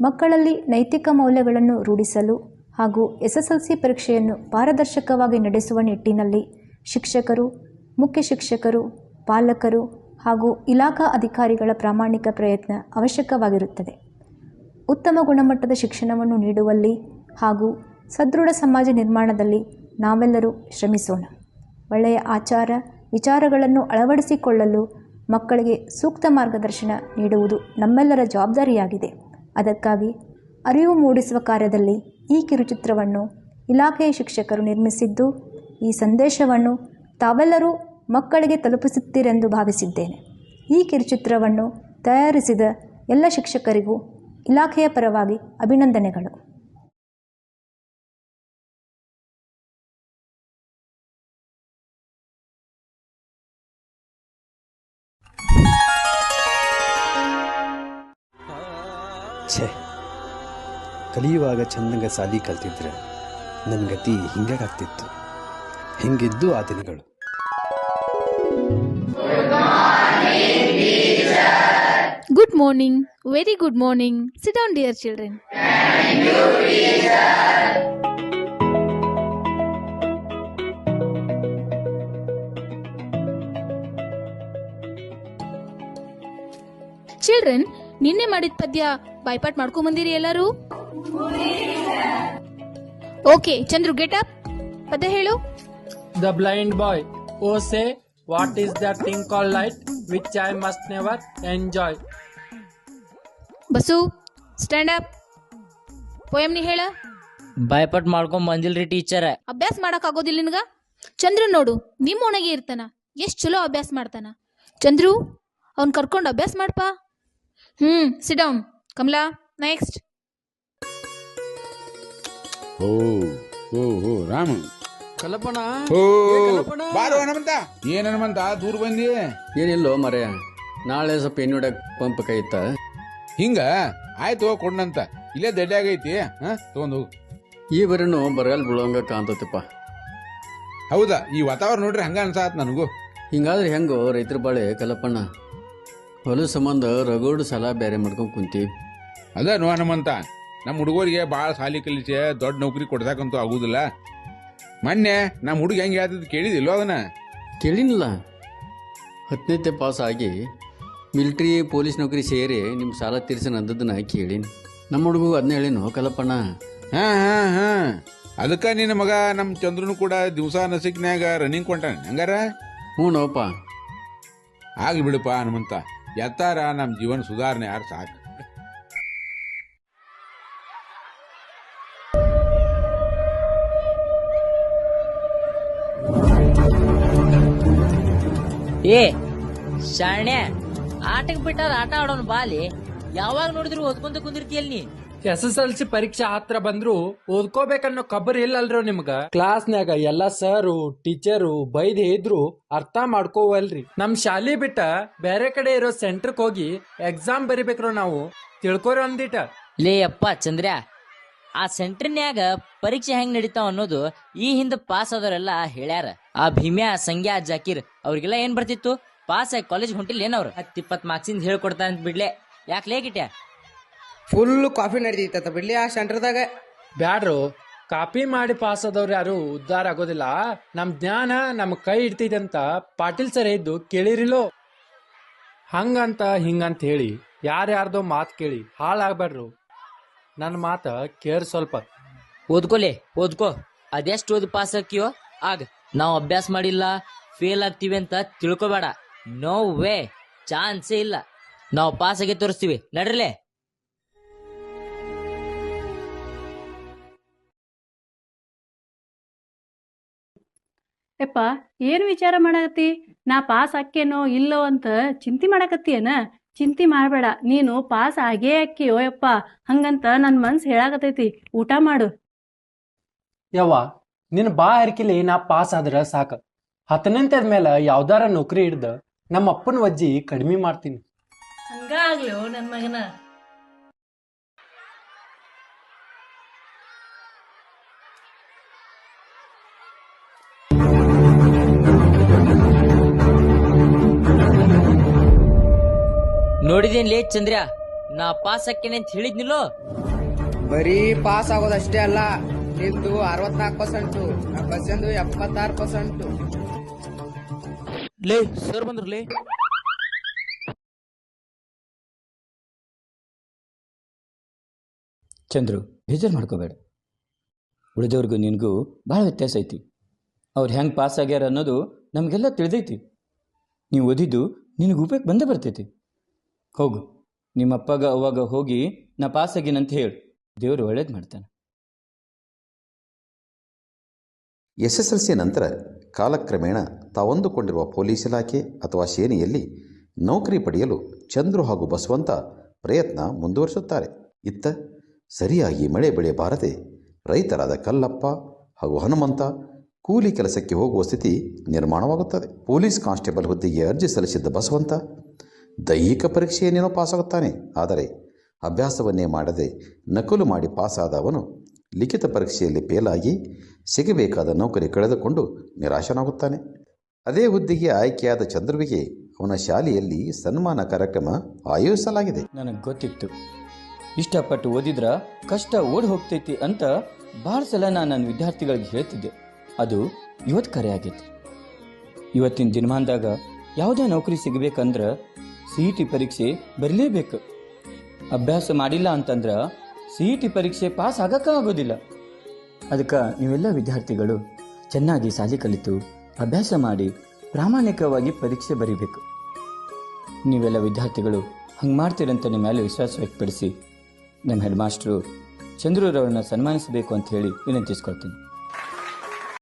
ಮಕ್ಕಳಲ್ಲಿ ನೈತಿಕ ಮೌಲ್ಯಗಳನ್ನು ರೂಢಿಸಲು ಹಾಗೂ ಎಸ್ಎಸ್ಎಲ್ಸಿ ಪರೀಕ್ಷೆಯನ್ನು ಪಾರದರ್ಶಕವಾಗಿ ನಡೆಸುವ ನಿಟ್ಟಿನಲ್ಲಿ ಶಿಕ್ಷಕರು, ಮುಖ್ಯ ಶಿಕ್ಷಕರು, ಪಾಲಕರು ಹಾಗೂ ಇಲಾಖಾ ಅಧಿಕಾರಿಗಳ ಪ್ರಾಮಾಣಿಕ ಪ್ರಯತ್ನ ಅವಶ್ಯಕವಾಗಿರುತ್ತದೆ. ಉತ್ತಮ ಗುಣಮಟ್ಟದ ಶಿಕ್ಷಣವನ್ನು ನೀಡುವಲ್ಲಿ ಹಾಗೂ ಸದೃಢ ಸಮಾಜ ನಿರ್ಮಾಣದಲ್ಲಿ ನಾವೆಲ್ಲರೂ ಶ್ರಮಿಸೋಣ. ಒಳ್ಳೆಯ ಆಚಾರ, ವಿಚಾರಗಳನ್ನು ಅಳವಡಿಸಿಕೊಳ್ಳಲು ಮಕ್ಕಳಿಗೆ ಸೂಕ್ತ ಮಾರ್ಗದರ್ಶನ ನೀಡುವುದು ನಮ್ಮೆಲ್ಲರ ಜವಾಬ್ದಾರಿಯಾಗಿದೆ. ಅದಕ್ಕಾಗಿ ಅರಿವು ಮೂಡಿಸುವ ಕಾರ್ಯದಲ್ಲಿ ಈ ಕಿರುಚಿತ್ರವನ್ನು ಇಲಾಖೆಯ ಶಿಕ್ಷಕರು ನಿರ್ಮಿಸಿದ್ದು, ಈ ಸಂದೇಶವನ್ನು ತಾವೆಲ್ಲರೂ ಮಕ್ಕಳಿಗೆ ತಲುಪಿಸುತ್ತೀರೆಂದು ಭಾವಿಸಿದ್ದೇನೆ. ಈ ಕಿರುಚಿತ್ರವನ್ನು ತಯಾರಿಸಿದ ಎಲ್ಲ ಶಿಕ್ಷಕರಿಗೂ ಇಲಾಖೆಯ ಪರವಾಗಿ ಅಭಿನಂದನೆಗಳು. ಕಲಿಯುವಾಗ ಚಂದಂಗ ಸಾಲಿ ಕಲ್ತಿದ್ರೆ ನನ್ನ ಗತಿ ಹಿಂಗಾಗ್ತಿತ್ತು ಹಿಂಗಿದ್ದು ಆ ದಿನಗಳು. Good morning very good morning sit on dear children children ನಿನ್ನೆ ಮಾಡಿದ ಪದ್ಯ ಬಾಯ್ಪಾಟ್ ಮಾಡ್ಕೊಂಡ್ ಬಂದಿರಿ ಎಲ್ಲರೂ? ಓಕೆ ಚಂದ್ರು ಗೆಟ್ ಅಪ್ ಪದ ಹೇಳು. The blind boy O say what is the thing call light which I must never enjoy Basu stand up poem ನೀ ಹೇಳ. ಭಯಪಟ್ ಮಾಡ್ಕೊಂಡ್ ಬಂದಿಲ್ರಿ ಟೀಚರ್ ಅಭ್ಯಾಸ ಮಾಡಕ್ ಆಗೋದಿಲ್ಲ ನಿನಗ? ಚಂದ್ರು ನೋಡು ನಿಮ್ಮ ಒಣಗೆ ಇರ್ತಾನ. ಎಷ್ಟ್ ಚಲೋ ಅಭ್ಯಾಸ ಮಾಡ್ತಾನ. ಚಂದ್ರು ಅವ್ನ್ ಕರ್ಕೊಂಡು ಅಭ್ಯಾಸ ಮಾಡ್ಪಾ. ಹ್ಮ್ ಸಿಡೌನ್ ಕಮಲಾ ನೆಕ್ಸ್ಟ್ ಓ ಓ ಓ ರಾಮ. ಕಲ್ಪನಾ ಓ ಕಲ್ಪನಾ. ಬಾರೋ ಹನುಮಂತ. ಏನ್ ಹನುಮಂತ ದೂರ ಬಂದಿ? ಏನಿಲ್ಲೋ ಮರೆ ನಾಳೆ ಸ್ವಲ್ಪ ಎಣ್ಣೆ ಹೊಡ್ಯಾಕ ಪಂಪ್ ಕೈತ ಹಿಂಗ? ಆಯ್ತು ಕೊಡ್ನಂತ. ಇಲ್ಲೇ ದಡ್ಡಾಗೈತಿ ಹಾ ತಗೊಂಡ್ ಹೋಗು. ಈ ಬರೀನು ಬರಗಾಲ ಬೀಳೋಂಗ ಕಾಣ್ತತಪ್ಪ. ಹೌದಾ? ಈ ವಾತಾವರಣ ನೋಡ್ರಿ ಹಂಗ ಅನ್ಸಾತ್ ನನಗೂ. ಹಿಂಗಾದ್ರೆ ಹೆಂಗೋ ರೈತರ ಬಾಳೆ ಕಲಪಣ್ಣ ಹೊಲ ಸಂಬಂಧ ರಗೋಡು ಸಾಲ ಬೇರೆ ಮಾಡ್ಕೊಂಡು ಕುಂತೀವಿ ಅದ ನೋ ಹನುಮಂತ. ನಮ್ಮ ಹುಡುಗರಿಗೆ ಭಾಳ ಸಾಲಿ ಕಲಿಸಿ ದೊಡ್ಡ ನೌಕರಿ ಕೊಡ್ಸಾಕಂತೂ ಆಗುದಿಲ್ಲ. ಮೊನ್ನೆ ನಮ್ಮ ಹುಡುಗ ಹೆಂಗೆ ಹೇಳ್ತಿದ್ ಕೇಳಿದಿಲ್ವ ಅದನ್ನ ಕೇಳಿನಿಲ್ಲ. ಹತ್ತನೇತೆ ಪಾಸ್ ಆಗಿ ಮಿಲಿಟ್ರಿ ಪೊಲೀಸ್ ನೌಕರಿ ಸೇರಿ ನಿಮ್ಮ ಸಾಲ ತೀರ್ಸನ ಅಂದದನ್ನ ಕೇಳೀನಿ. ನಮ್ಮ ಹುಡುಗ ಅದನ್ನ ಹೇಳಿನೋ ಕಲಪಣ್ಣ ಹಾ ಹಾ ಹಾ. ಅದಕ್ಕೆ ನಿನ್ನ ಮಗ ನಮ್ಮ ಚಂದ್ರನು ಕೂಡ ದಿವಸ ನಸಿಕ್ನ್ಯಾಗ ರನ್ನಿಂಗ್ ಕೊಂಟಾನ ಹಂಗಾರ? ಹ್ಞೂ ನೋಪ ಆಗ್ಲಿ ಬಿಡಪ್ಪ ಹನುಮಂತ ಎತ್ತಾರ ನಮ್ಮ ಜೀವನ ಸುಧಾರಣೆ ಯಾರು ಸಾಕು? ಏ ಶಾಣ್ಯ ಆಟಕ್ ಬಿಟ್ಟಾರ ಆಟ ಆಡೋನ್ ಬಾಲಿ. ಯಾವಾಗ ನೋಡಿದ್ರು ಓದ್ಕೊಂತ ಕುಂದಿರ್ತಿಯಲ್ ನೀ? ಎಸ್ ಎಸ್ ಎಲ್ ಸಿ ಪರೀಕ್ಷೆ ಹತ್ರ ಬಂದ್ರು ಓದ್ಕೋಬೇಕನ್ನೋ ಕಬ್ಬರ್ ಇಲ್ಲಲ್ರೋ ನಿಮ್ಗ? ಕ್ಲಾಸ್ನ್ಯಾಗ ಎಲ್ಲಾ ಸರು ಟೀಚರು ಬೈದ್ ಇದ್ರು ಅರ್ಥ ಮಾಡ್ಕೋವಲ್ರಿ. ನಮ್ ಶಾಲಿ ಬಿಟ್ಟ ಬೇರೆ ಕಡೆ ಇರೋ ಸೆಂಟರ್ಕ್ ಹೋಗಿ ಎಕ್ಸಾಮ್ ಬರಿಬೇಕ್ರೋ ನಾವು? ತಿಳ್ಕೊರಿ ಒಂದಿಟ. ಲೇ ಅಪ್ಪ ಚಂದ್ರ ಆ ಸೆಂಟರ್ನ್ಯಾಗ ಪರೀಕ್ಷೆ ಹೆಂಗ್ ನಡೀತಾವ ಅನ್ನೋದು ಈ ಹಿಂದೆ ಪಾಸ್ ಆದವರೆಲ್ಲ ಹೇಳ್ಯಾರ. ಆ ಭೀಮ್ಯಾ ಸಂಗ್ಯಾ ಜಾಕೀರ್ ಅವ್ರಿಗೆಲ್ಲ ಏನ್ ಬರ್ತಿತ್ತು? ಪಾಸ್ ಆಗಿ ಕಾಲೇಜ್ ಹೊಂಟಿಲ್ಲ ಏನವ್ರು ಹತ್ತು ಇಪ್ಪತ್ತು ಮಾರ್ಕ್ಸಿಂದ ಹೇಳ್ಕೊಡ್ತಾ ಅಂತ ಬಿಡ್ಲೆ. ಯಾಕೆ ಲೇಕಿಟ್ಯಾ ಫುಲ್ ಕಾಫಿ ನಡೀತೈತ ಬಿಡ್ಲಿ ಆ ಸೆಂಟರ್ದಾಗ. ಬ್ಯಾಡ್ರು ಕಾಪಿ ಮಾಡಿ ಪಾಸ್ ಆದವ್ರು ಯಾರು ಉದ್ಧಾರ ಆಗೋದಿಲ್ಲ. ನಮ್ ಜ್ಞಾನ ನಮ್ ಕೈ ಇಡ್ತಿದಂತ ಅಂತ ಪಾಟೀಲ್ ಸರ್ ಇದ್ದು ಕೇಳಿರಿಲೋ ಹಂಗಂತ ಹಿಂಗಂತ ಹೇಳಿ ಯಾರ್ಯಾರ್ದೋ ಮಾತು ಕೇಳಿ ಹಾಳಾಗ್ಬೇಡ್ರು ನನ್ನ ಮಾತ ಕೇರ್ ಸ್ವಲ್ಪ. ಓದ್ಕೊಲೆ ಓದ್ಕೋ. ಅದೆಷ್ಟು ಓದ್ ಪಾಸ್ ಆಕಿಯೋ ಆಗ. ನಾವು ಅಭ್ಯಾಸ ಮಾಡಿಲ್ಲ ಫೇಲ್ ಆಗ್ತೀವಿ ಅಂತ ತಿಳ್ಕೊಬೇಡ. ನೋ ವೇ ಚಾನ್ಸೇ ಇಲ್ಲ. ನಾವು ಪಾಸ್ ಆಗಿ ತೋರಿಸ್ತೀವಿ. ನಡ್ರಲೆ? ಯಪ್ಪ ಏನು ವಿಚಾರ ಮಾಡಕತ್ತಿ? ನಾ ಪಾಸ್ ಆಕ್ಕೇನೋ ಇಲ್ಲೋ ಅಂತ ಚಿಂತೆ ಮಾಡಕತ್ತೀಯನ? ಚಿಂತೆ ಮಾಡಬೇಡ. ನೀನು ಪಾಸ್ ಆಗೇ ಅಕ್ಕಿಯೋ ಯಪ್ಪ ಹಂಗಂತ ನನ್ನ ಮನ್ಸು ಹೇಳಾಕತೈತಿ ಊಟ ಮಾಡು. ಯವ್ವ ನಿನ್ನ ಬಾ ಹರಕಿಲಿ ನಾ ಪಾಸ್ ಆದ್ರ ಸಾಕ. ಹತ್ತನೆಂತದ ಮೇಲೆ ಯಾವ್ದಾರ ನೌಕರಿ ಹಿಡ್ದ ನಮ್ಮ ಅಪ್ಪನ ವಜ್ಜಿ ಕಡಿಮೆ ಮಾಡ್ತೀನಿ. ಹಂಗಾಗ್ಲೋ ನನ್ನ ಮಗನ? ನೋಡಿದೇನ್ ಲೇ ಚಂದ್ರ? ನಾ ಪಾಸ್ ಹಾಕೇನೆ ಅಂತ ಹೇಳಿದ್ನಿಲ್ಲೋ? ಬರೀ ಪಾಸ್ ಆಗೋದಷ್ಟೇ ಅಲ್ಲ ನಿಂದು ಅರವತ್ನಾಲ್ಕು ಪರ್ಸೆಂಟ್ ನಮ್ಮ ಬಸ್ಸಂದು ಎಪ್ಪತ್ತಾರು ಪರ್ಸೆಂಟ್ ಲೇ ಸರ್ ಬಂದ್ರಲೇ ಚಂದ್ರು ಬೇಜಾರು ಮಾಡ್ಕೋಬೇಡ. ಉಳಿದವ್ರಿಗೂ ನಿನಗೂ ಭಾಳ ವ್ಯತ್ಯಾಸ ಐತಿ. ಅವ್ರು ಹೆಂಗೆ ಪಾಸ್ ಆಗ್ಯಾರ ಅನ್ನೋದು ನಮಗೆಲ್ಲ ತಿಳಿದೈತಿ. ನೀವು ಓದಿದ್ದು ನಿನಗೆ ಉಪಯೋಗ ಬಂದೇ ಬರ್ತೈತಿ. ಹೋಗು. ನಿಮ್ಮಪ್ಪಗ ಅವಾಗ ಹೋಗಿ ನಾ ಪಾಸ್ ಆಗೀನಂತ ಹೇಳು. ದೇವರು ಒಳ್ಳೇದು ಮಾಡ್ತಾನೆ. ಎಸ್ ಎಸ್ ಎಲ್ ಸಿ ನಂತರ ಕಾಲಕ್ರಮೇಣ ತಾವೊಂದುಕೊಂಡಿರುವ ಪೊಲೀಸ್ ಇಲಾಖೆ ಅಥವಾ ಸೇನೆಯಲ್ಲಿ ನೌಕರಿ ಪಡೆಯಲು ಚಂದ್ರು ಹಾಗೂ ಬಸವಂತ ಪ್ರಯತ್ನ ಮುಂದುವರಿಸುತ್ತಾರೆ. ಇತ್ತ ಸರಿಯಾಗಿ ಮಳೆ ಬೆಳೆ ಬಾರದೆ ರೈತರಾದ ಕಲ್ಲಪ್ಪ ಹಾಗೂ ಹನುಮಂತ ಕೂಲಿ ಕೆಲಸಕ್ಕೆ ಹೋಗುವ ಸ್ಥಿತಿ ನಿರ್ಮಾಣವಾಗುತ್ತದೆ. ಪೊಲೀಸ್ ಕಾನ್ಸ್ಟೇಬಲ್ ಹುದ್ದೆಗೆ ಅರ್ಜಿ ಸಲ್ಲಿಸಿದ್ದ ಬಸವಂತ ದೈಹಿಕ ಪರೀಕ್ಷೆಯನ್ನೇನೋ ಪಾಸಾಗುತ್ತಾನೆ? ಆದರೆ ಅಭ್ಯಾಸವನ್ನೇ ಮಾಡದೆ ನಕಲು ಮಾಡಿ ಪಾಸಾದವನು ಲಿಖಿತ ಪರೀಕ್ಷೆಯಲ್ಲಿ ಫೇಲಾಗಿ ಸಿಗಬೇಕಾದ ನೌಕರಿ ಕಳೆದುಕೊಂಡು ನಿರಾಶನಾಗುತ್ತಾನೆ. ಅದೇ ಹುದ್ದೆಗೆ ಆಯ್ಕೆಯಾದ ಚಂದ್ರುವಿಗೆ ಅವನ ಶಾಲೆಯಲ್ಲಿ ಸನ್ಮಾನ ಕಾರ್ಯಕ್ರಮ ಆಯೋಜಿಸಲಾಗಿದೆ. ನನಗೆ ಗೊತ್ತಿತ್ತು. ಇಷ್ಟಪಟ್ಟು ಓದಿದ್ರ ಕಷ್ಟ ಓಡಿ ಹೋಗ್ತೈತಿ ಅಂತ ಭಾಳ ಸಲ ನಾನು ನನ್ನ ವಿದ್ಯಾರ್ಥಿಗಳಿಗೆ ಹೇಳ್ತಿದ್ದೆ. ಅದು ಇವತ್ತು ಕರೆ ಆಗೈತಿ. ಇವತ್ತಿನ ದಿನಮಾನದಾಗ ಯಾವುದೇ ನೌಕರಿ ಸಿಗಬೇಕಂದ್ರೆ ಸಿ ಇ ಟಿ ಪರೀಕ್ಷೆ ಬರಲೇಬೇಕು. ಅಭ್ಯಾಸ ಮಾಡಿಲ್ಲ ಅಂತಂದ್ರೆ ಸಿ ಇ ಟಿ ಪರೀಕ್ಷೆ ಪಾಸ್ ಆಗಕ್ಕ ಆಗೋದಿಲ್ಲ. ಅದಕ್ಕೆ ನೀವೆಲ್ಲ ವಿದ್ಯಾರ್ಥಿಗಳು ಚೆನ್ನಾಗಿ ಶಾಲೆ ಕಲಿತು ಅಭ್ಯಾಸ ಮಾಡಿ ಪ್ರಾಮಾಣಿಕವಾಗಿ ಪರೀಕ್ಷೆ ಬರೀಬೇಕು. ನೀವೆಲ್ಲ ವಿದ್ಯಾರ್ಥಿಗಳು ಹಂಗೆ ಮಾಡ್ತೀರಂತ ನಿಮ್ಮ ಮೇಲೆ ವಿಶ್ವಾಸ ವ್ಯಕ್ತಪಡಿಸಿ, ನಮ್ಮ ಹೆಡ್ ಮಾಸ್ಟ್ರು ಚಂದ್ರೂರವ್ರನ್ನ ಸನ್ಮಾನಿಸಬೇಕು ಅಂತ ಹೇಳಿ ವಿನಂತಿಸ್ಕೊಳ್ತೀನಿ.